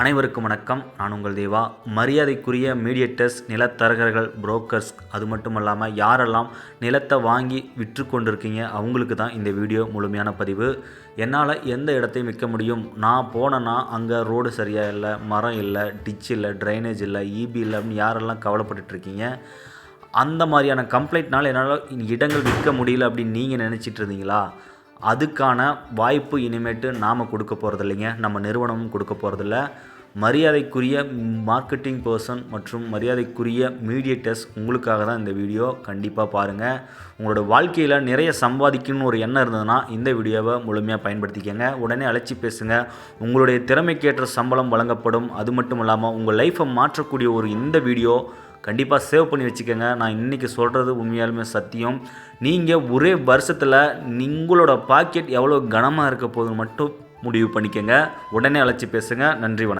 அனைவருக்கும் வணக்கம். நான் உங்கள் தேவா. மரியாதைக்குரிய மீடியேட்டர்ஸ் நிலத்தரகர்கள் புரோக்கர்ஸ் அது மட்டும் இல்லாமல் யாரெல்லாம் நிலத்தை வாங்கி விற்று கொண்டிருக்கீங்க அவங்களுக்கு தான் இந்த வீடியோ முழுமையான பதிவு. என்னால் எந்த இடத்தையும் விற்க முடியும். நான் போனேன்னா அங்கே ரோடு சரியாக இல்லை மரம் இல்லை டிச் இல்லை ட்ரைனேஜ் இல்லை இபி இல்லை அப்படின்னு யாரெல்லாம் கவலைப்பட்டுட்டு இருக்கீங்க அந்த மாதிரியான கம்ப்ளைண்ட்னால என்னால் இடங்கள் விற்க முடியல அப்படின்னு நீங்கள் நினச்சிட்டு இருந்தீங்களா? அதுக்கான வாய்ப்பு இனிமேட்டு நாம் கொடுக்க போகிறதில்லைங்க நம்ம நிறுவனமும் கொடுக்க போகிறதில்ல மரியாதைக்குரிய மார்க்கெட்டிங் பர்சன் மற்றும் மரியாதைக்குரிய மீடியேட்டர்ஸ் உங்களுக்காக தான் இந்த வீடியோ கண்டிப்பாக பாருங்கள் உங்களோட வாழ்க்கையில் நிறைய சம்பாதிக்கணும்னு ஒரு எண்ணம் இருந்ததுன்னா இந்த வீடியோவை முழுமையாக பயன்படுத்திக்கங்க. உடனே அழைச்சி பேசுங்க. உங்களுடைய திறமைக்கேற்ற சம்பளம் வழங்கப்படும். அது மட்டும் இல்லாமல் உங்கள் லைஃப்பை மாற்றக்கூடிய ஒரு இந்த வீடியோ கண்டிப்பாக சேவ் பண்ணி வச்சுக்கோங்க. நான் இன்றைக்கி சொல்கிறது உண்மையாலுமே சத்தியம். நீங்கள் ஒரே வருஷத்தில் உங்களோட பாக்கெட் எவ்வளோ கனமாக இருக்க போகுதுன்னு மட்டும் முடிவு பண்ணிக்கோங்க. உடனே அழைச்சி பேசுங்க. நன்றி வணக்கம்.